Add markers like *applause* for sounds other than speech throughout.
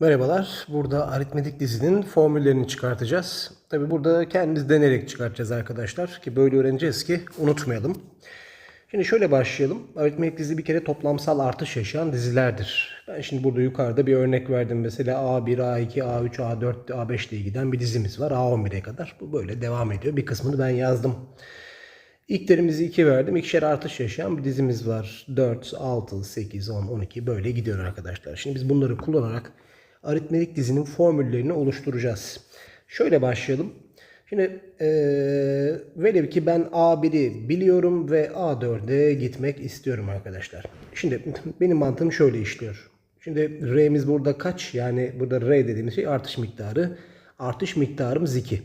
Merhabalar. Burada aritmetik dizinin formüllerini çıkartacağız. Tabi burada kendimiz denerek çıkartacağız arkadaşlar. Ki böyle öğreneceğiz ki unutmayalım. Şimdi şöyle başlayalım. Aritmetik dizi bir kere toplamsal artış yaşayan dizilerdir. Ben şimdi burada yukarıda bir örnek verdim. Mesela A1, A2, A3, A4, A5 diye giden bir dizimiz var. A11'e kadar. Bu böyle devam ediyor. Bir kısmını ben yazdım. İlk terimizi 2 verdim. İkişer artış yaşayan bir dizimiz var. 4, 6, 8, 10, 12 böyle gidiyor arkadaşlar. Şimdi biz bunları kullanarak aritmetik dizinin formüllerini oluşturacağız. Şöyle başlayalım. Şimdi eee velev ki ben A1'i biliyorum ve A4'e gitmek istiyorum arkadaşlar. Şimdi benim mantığım şöyle işliyor. Şimdi R'miz burada kaç? Yani burada R dediğimiz şey artış miktarı. Artış miktarımız 2.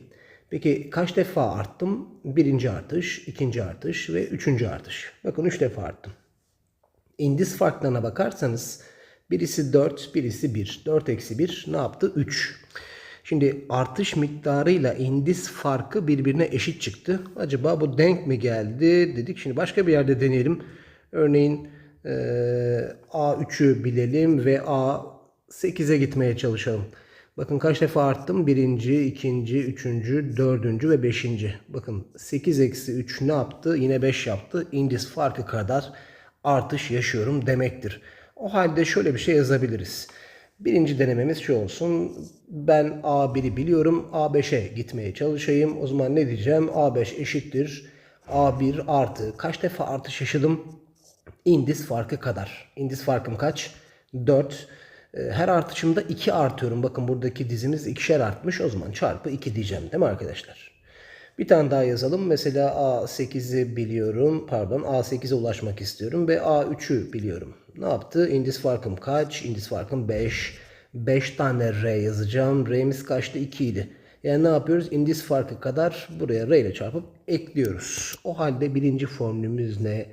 Peki kaç defa arttım? Birinci artış, ikinci artış ve üçüncü artış. Bakın üç defa arttım. İndis farklarına bakarsanız birisi 4, birisi 1. 4 eksi 1 ne yaptı? 3. Şimdi artış miktarıyla indis farkı birbirine eşit çıktı. Acaba bu denk mi geldi dedik. Şimdi başka bir yerde deneyelim. Örneğin eee, A3'ü bilelim ve A8'e gitmeye çalışalım. Bakın kaç defa arttım? Birinci, ikinci, üçüncü, dördüncü ve beşinci. Bakın 8 eksi 3 ne yaptı? Yine 5 yaptı. İndis farkı kadar artış yaşıyorum demektir. O halde şöyle bir şey yazabiliriz. Birinci denememiz şu olsun. Ben A1'i biliyorum. A5'e gitmeye çalışayım. O zaman ne diyeceğim? A5 eşittir. A1 artı. Kaç defa artış yaşadım? İndis farkı kadar. İndis farkım kaç? 4. Her artışımda 2 artıyorum. Bakın buradaki dizimiz ikişer artmış. O zaman çarpı 2 diyeceğim değil mi arkadaşlar? Bir tane daha yazalım. Mesela A8'i biliyorum. Pardon A8'e ulaşmak istiyorum ve A3'ü biliyorum. Ne yaptı? İndis farkım kaç? İndis farkım 5. 5 tane R yazacağım. R'miz kaçtı? 2 idi. Yani ne yapıyoruz? İndis farkı kadar buraya R ile çarpıp ekliyoruz. O halde birinci formülümüz ne?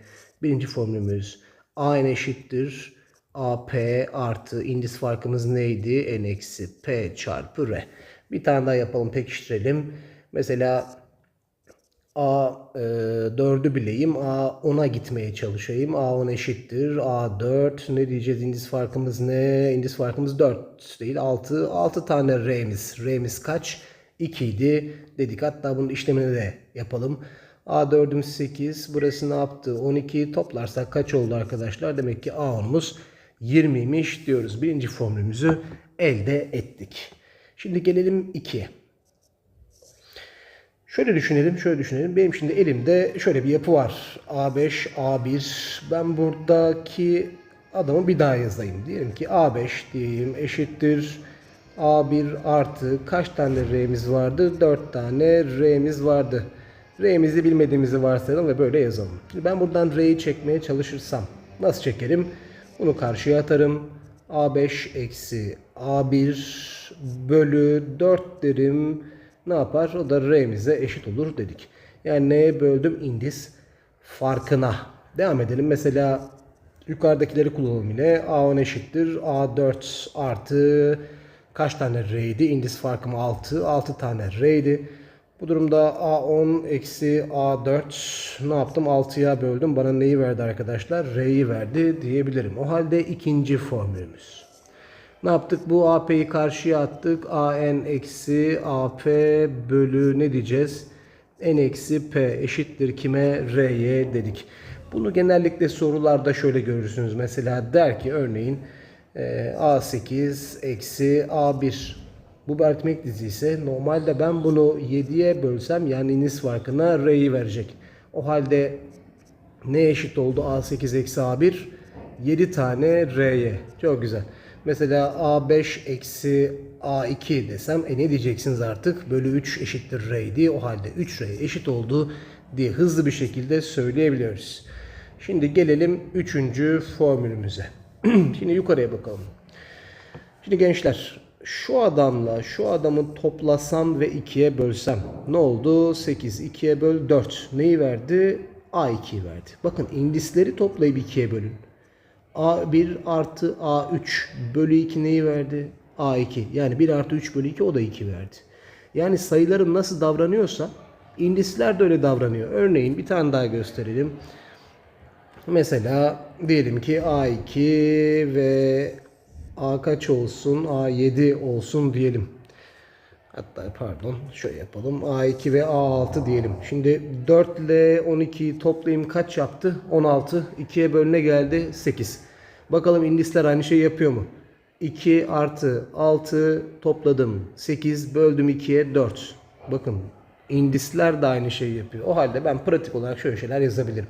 Birinci formülümüz A n eşittir. AP artı indis farkımız neydi? N eksi P çarpı R. Bir tane daha yapalım pekiştirelim. Mesela A e, 4'ü bileyim. A 10'a gitmeye çalışayım. A 10 eşittir. A 4 ne diyeceğiz? İndis farkımız ne? İndis farkımız 4 değil 6. 6 tane R'miz. R'miz kaç? 2 idi dedik. Hatta bunun işlemini de yapalım. A4'ümüz 8. Burası ne yaptı? 12. Toplarsak kaç oldu arkadaşlar? Demek ki A10'umuz 20'ymiş diyoruz. Birinci formülümüzü elde ettik. Şimdi gelelim 2'ye. Şöyle düşünelim, şöyle düşünelim. Benim şimdi elimde şöyle bir yapı var. A5, A1. Ben buradaki adamı bir daha yazayım. Diyelim ki A5 diyeyim eşittir. A1 artı kaç tane R'miz vardı? 4 tane R'miz vardı. R'mizi bilmediğimizi varsayalım ve böyle yazalım. Şimdi ben buradan R'yi çekmeye çalışırsam nasıl çekerim? Bunu karşıya atarım. A5 eksi A1 bölü 4 derim. Ne yapar? O da R'mize eşit olur dedik. Yani neye böldüm? İndis farkına. Devam edelim. Mesela yukarıdakileri kullanalım yine. A10 eşittir. A4 artı kaç tane R'ydi? İndis farkım 6. 6 tane R'ydi. Bu durumda A10 eksi A4 ne yaptım? 6'ya böldüm. Bana neyi verdi arkadaşlar? R'yi verdi diyebilirim. O halde ikinci formülümüz. Ne yaptık? Bu AP'yi karşıya attık. AN eksi AP bölü ne diyeceğiz? N eksi P eşittir kime? R'ye dedik. Bunu genellikle sorularda şöyle görürsünüz. Mesela der ki örneğin e, A8 eksi A1 bu bir aritmetik dizi ise normalde ben bunu 7'ye bölsem yani nis farkına R'yi verecek. O halde ne eşit oldu A8 eksi A1? 7 tane R'ye. Çok güzel. Mesela A5 eksi A2 desem e ne diyeceksiniz artık? Bölü 3 eşittir R'ydi. O halde 3 R eşit oldu diye hızlı bir şekilde söyleyebiliyoruz. Şimdi gelelim 3. formülümüze. *clears throat* Şimdi yukarıya bakalım. Şimdi gençler şu adamla şu adamı toplasam ve 2'ye bölsem ne oldu? 8 2'ye böl 4. Neyi verdi? A2'yi verdi. Bakın indisleri toplayıp 2'ye bölün. A1 artı A3 bölü 2 neyi verdi? A2. Yani 1 artı 3 bölü 2 o da 2 verdi. Yani sayılarım nasıl davranıyorsa indisler de öyle davranıyor. Örneğin bir tane daha gösterelim. Mesela diyelim ki A2 ve A kaç olsun? A7 olsun diyelim. Hatta pardon şöyle yapalım. A2 ve A6 diyelim. Şimdi 4 ile 12'yi toplayayım kaç yaptı? 16. 2'ye bölüne geldi 8. Bakalım indisler aynı şeyi yapıyor mu? 2 artı 6 topladım. 8 böldüm 2'ye 4. Bakın indisler de aynı şeyi yapıyor. O halde ben pratik olarak şöyle şeyler yazabilirim.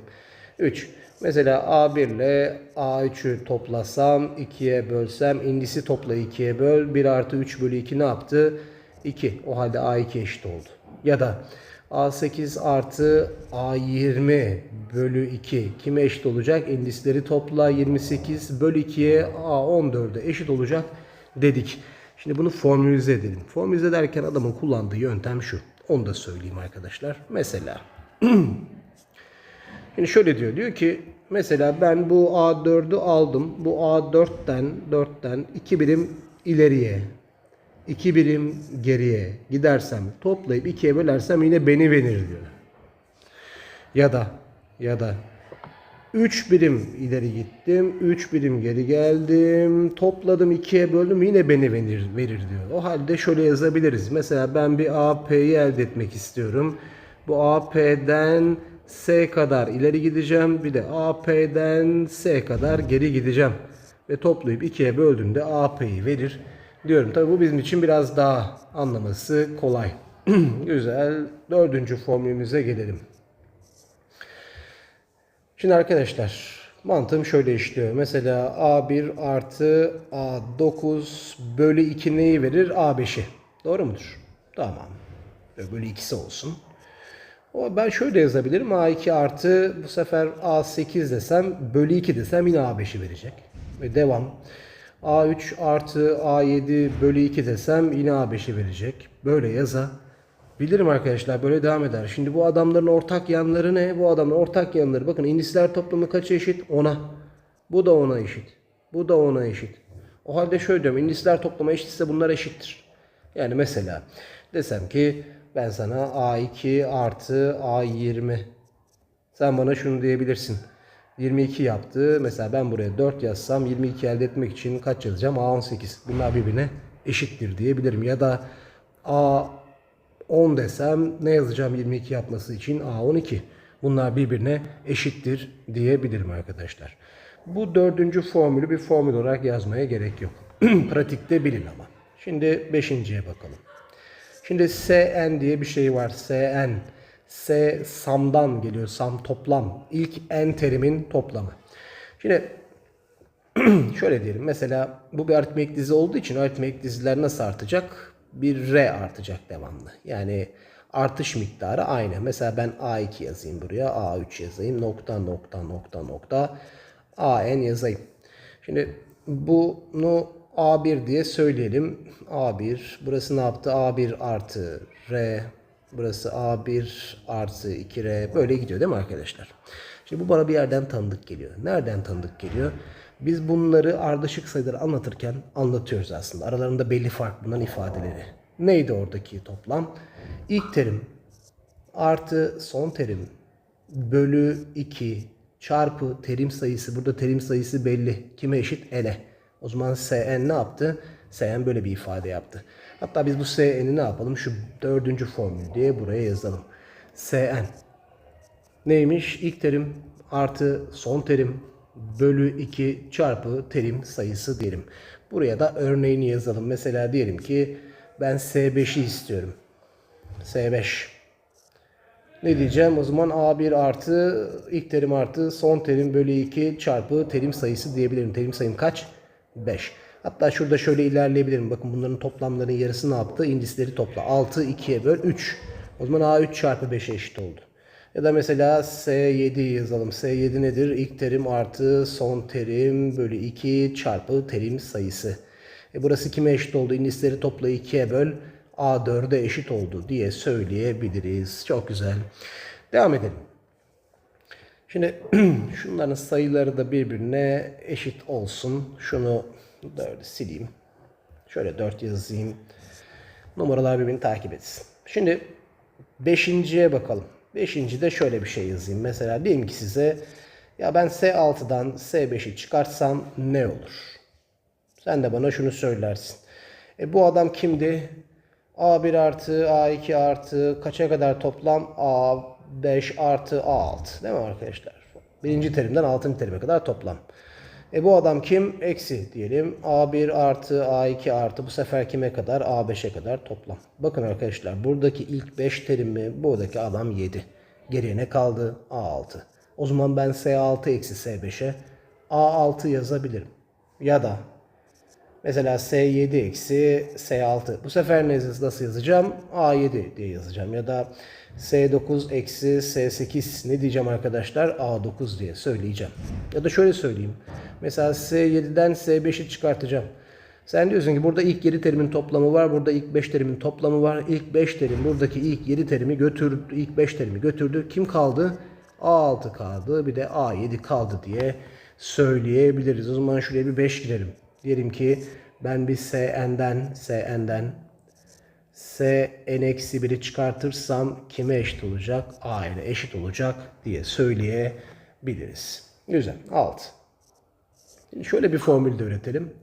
3. Mesela A1 ile A3'ü toplasam 2'ye bölsem indisi topla 2'ye böl 1 artı 3 bölü 2 ne yaptı? 2. O halde A2 eşit oldu. Ya da A8 artı A20 bölü 2 kime eşit olacak? İndisleri topla 28 bölü 2'ye A14'e eşit olacak dedik. Şimdi bunu formülize edelim. Formülize ederken adamın kullandığı yöntem şu. Onu da söyleyeyim arkadaşlar. Mesela *clears throat* Şimdi şöyle diyor. Diyor ki mesela ben bu A4'ü aldım. Bu A4'ten 4'ten 2 birim ileriye 2 birim geriye gidersem toplayıp 2'ye bölersem yine beni verir diyor. Ya da ya da 3 birim ileri gittim, 3 birim geri geldim, topladım 2'ye böldüm yine beni verir, verir diyor. O halde şöyle yazabiliriz. Mesela ben bir AP'yi elde etmek istiyorum. Bu AP'den S kadar ileri gideceğim. Bir de AP'den S kadar geri gideceğim. Ve toplayıp 2'ye böldüğümde AP'yi verir diyorum. Tabi bu bizim için biraz daha anlaması kolay. *clears throat* Güzel. Dördüncü formülümüze gelelim. Şimdi arkadaşlar mantığım şöyle işliyor. Mesela A1 artı A9 bölü 2 neyi verir? A5'i. Doğru mudur? Tamam. Bölü 2'si olsun. O ben şöyle yazabilirim. A2 artı bu sefer A8 desem bölü 2 desem yine A5'i verecek. Ve devam. A3 artı A7 bölü 2 desem yine A5'i verecek. Böyle yaza. Bilirim arkadaşlar böyle devam eder. Şimdi bu adamların ortak yanları ne? Bu adamların ortak yanları bakın indisler toplamı kaç eşit? 10'a. Bu da 10'a eşit. Bu da 10'a eşit. O halde şöyle diyorum. indisler toplamı eşitse bunlar eşittir. Yani mesela desem ki ben sana A2 artı A20 sen bana şunu diyebilirsin. 22 yaptı. Mesela ben buraya 4 yazsam 22 elde etmek için kaç yazacağım? A18. Bunlar birbirine eşittir diyebilirim. Ya da A10 desem ne yazacağım 22 yapması için? A12. Bunlar birbirine eşittir diyebilirim arkadaşlar. Bu dördüncü formülü bir formül olarak yazmaya gerek yok. *clears throat* Pratikte bilin ama. Şimdi beşinciye bakalım. Şimdi SN diye bir şey var. SN. S samdan geliyor. Sam toplam. İlk n terimin toplamı. Şimdi *clears throat* şöyle diyelim. Mesela bu bir aritmetik dizi olduğu için aritmetik diziler nasıl artacak? Bir R artacak devamlı. Yani artış miktarı aynı. Mesela ben A2 yazayım buraya. A3 yazayım. Nokta nokta nokta nokta. AN yazayım. Şimdi bunu A1 diye söyleyelim. A1. Burası ne yaptı? A1 artı R Burası A1 artı 2R böyle gidiyor değil mi arkadaşlar? Şimdi bu bana bir yerden tanıdık geliyor. Nereden tanıdık geliyor? Biz bunları ardışık sayıları anlatırken anlatıyoruz aslında. Aralarında belli fark bulunan ifadeleri. Neydi oradaki toplam? İlk terim artı son terim bölü 2 çarpı terim sayısı. Burada terim sayısı belli. Kime eşit? N'e. O zaman Sn ne yaptı? Sn böyle bir ifade yaptı. Hatta biz bu Sn'i ne yapalım? Şu dördüncü formül diye buraya yazalım. Sn neymiş? İlk terim artı son terim bölü 2 çarpı terim sayısı diyelim. Buraya da örneğini yazalım. Mesela diyelim ki ben S5'i istiyorum. S5. Ne diyeceğim? O zaman A1 artı ilk terim artı son terim bölü 2 çarpı terim sayısı diyebilirim. Terim sayım kaç? 5. Hatta şurada şöyle ilerleyebilirim. Bakın bunların toplamlarının yarısı ne yaptı? İndisleri topla. 6 2'ye böl 3. O zaman A3 çarpı 5'e eşit oldu. Ya da mesela S7 yazalım. S7 nedir? İlk terim artı son terim bölü 2 çarpı terim sayısı. E burası kime eşit oldu? İndisleri topla 2'ye böl. A4'e eşit oldu diye söyleyebiliriz. Çok güzel. Devam edelim. Şimdi *clears throat* şunların sayıları da birbirine eşit olsun. Şunu 4'ü sileyim. Şöyle 4 yazayım. Numaralar birbirini takip etsin. Şimdi 5.ye bakalım. 5. de şöyle bir şey yazayım. Mesela diyeyim ki size ya ben S6'dan S5'i çıkartsam ne olur? Sen de bana şunu söylersin. E bu adam kimdi? A1 artı A2 artı kaça kadar toplam? A5 artı A6. Değil mi arkadaşlar? Birinci terimden altıncı terime kadar toplam. E bu adam kim? Eksi diyelim. A1 artı A2 artı bu sefer kime kadar? A5'e kadar toplam. Bakın arkadaşlar buradaki ilk 5 terimi buradaki adam 7. Geriye ne kaldı? A6. O zaman ben S6 eksi S5'e A6 yazabilirim. Ya da Mesela S7 eksi S6. Bu sefer ne nasıl yazacağım? A7 diye yazacağım. Ya da S9 eksi S8 ne diyeceğim arkadaşlar? A9 diye söyleyeceğim. Ya da şöyle söyleyeyim. Mesela S7'den S5'i çıkartacağım. Sen diyorsun ki burada ilk 7 terimin toplamı var. Burada ilk 5 terimin toplamı var. İlk 5 terim buradaki ilk 7 terimi götürdü. ilk 5 terimi götürdü. Kim kaldı? A6 kaldı. Bir de A7 kaldı diye söyleyebiliriz. O zaman şuraya bir 5 girelim. Diyelim ki ben bir SN'den SN'den SN-1'i çıkartırsam kime eşit olacak? A ile eşit olacak diye söyleyebiliriz. Güzel. Alt. Şimdi şöyle bir formül de üretelim.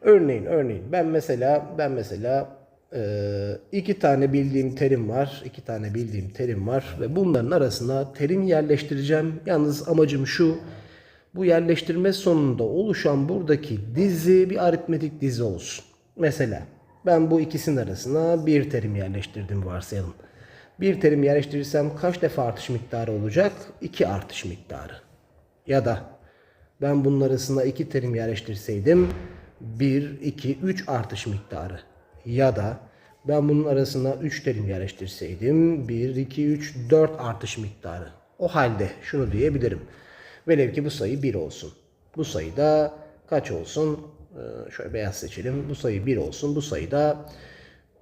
Örneğin örneğin ben mesela ben mesela e, iki tane bildiğim terim var. iki tane bildiğim terim var ve bunların arasına terim yerleştireceğim. Yalnız amacım şu. Bu yerleştirme sonunda oluşan buradaki dizi bir aritmetik dizi olsun. Mesela ben bu ikisinin arasına bir terim yerleştirdim varsayalım. Bir terim yerleştirirsem kaç defa artış miktarı olacak? 2 artış miktarı. Ya da ben bunun arasına iki terim yerleştirseydim 1, 2, 3 artış miktarı. Ya da ben bunun arasına 3 terim yerleştirseydim 1, 2, 3, 4 artış miktarı. O halde şunu diyebilirim. Velev ki bu sayı 1 olsun. Bu sayı da kaç olsun? Ee, şöyle beyaz seçelim. Bu sayı 1 olsun. Bu sayı da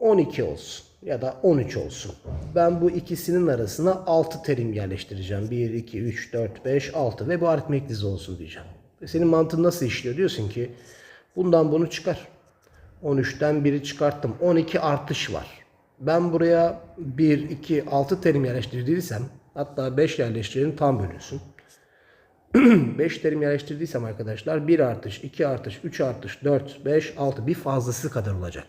12 olsun. Ya da 13 olsun. Ben bu ikisinin arasına 6 terim yerleştireceğim. 1, 2, 3, 4, 5, 6 ve bu aritmetik dizi olsun diyeceğim. Ve senin mantığın nasıl işliyor? Diyorsun ki bundan bunu çıkar. 13'ten 1'i çıkarttım. 12 artış var. Ben buraya 1, 2, 6 terim yerleştirdiysem hatta 5 yerleştirelim tam bölünsün. *clears throat* 5 terim yerleştirdiysem arkadaşlar 1 artış, 2 artış, 3 artış, 4, 5, 6 bir fazlası kadar olacak.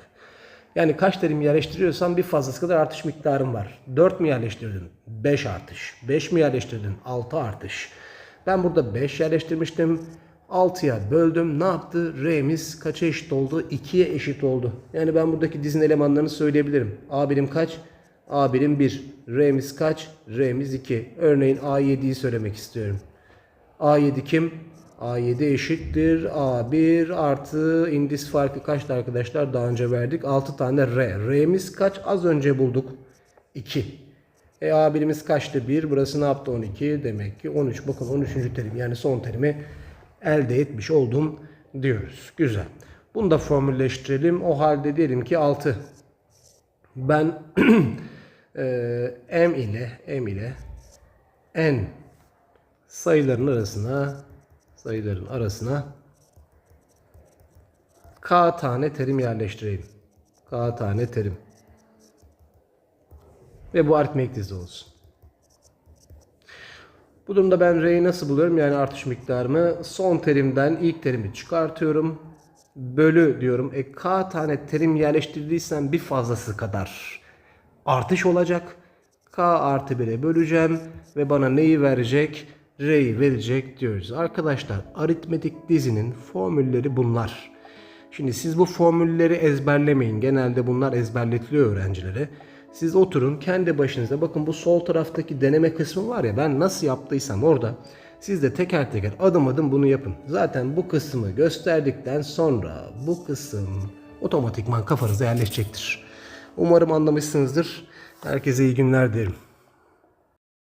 Yani kaç terim yerleştiriyorsam bir fazlası kadar artış miktarım var. 4 mü yerleştirdin? 5 artış. 5 mi yerleştirdin? 6 artış. Ben burada 5 yerleştirmiştim. 6'ya böldüm. Ne yaptı? R'miz kaça eşit oldu? 2'ye eşit oldu. Yani ben buradaki dizin elemanlarını söyleyebilirim. A birim kaç? A birim 1. R'miz kaç? R'miz 2. Örneğin A7'yi söylemek istiyorum. A7 kim? A7 eşittir. A1 artı indis farkı kaçtı arkadaşlar? Daha önce verdik. 6 tane R. R'miz kaç? Az önce bulduk. 2. E A1'imiz kaçtı? 1. Burası ne yaptı? 12. Demek ki 13. Bakın 13. terim yani son terimi elde etmiş oldum diyoruz. Güzel. Bunu da formülleştirelim. O halde diyelim ki 6. Ben *clears throat* e, M ile M ile N sayıların arasına sayıların arasına k tane terim yerleştireyim. K tane terim. Ve bu aritmetik dizi olsun. Bu durumda ben R'yi nasıl buluyorum? Yani artış miktarımı son terimden ilk terimi çıkartıyorum. Bölü diyorum. E K tane terim yerleştirdiysem bir fazlası kadar artış olacak. K artı 1'e böleceğim ve bana neyi verecek? R'yi verecek diyoruz. Arkadaşlar aritmetik dizinin formülleri bunlar. Şimdi siz bu formülleri ezberlemeyin. Genelde bunlar ezberletiliyor öğrencilere. Siz oturun kendi başınıza bakın bu sol taraftaki deneme kısmı var ya ben nasıl yaptıysam orada siz de teker teker adım adım bunu yapın. Zaten bu kısmı gösterdikten sonra bu kısım otomatikman kafanıza yerleşecektir. Umarım anlamışsınızdır. Herkese iyi günler dilerim.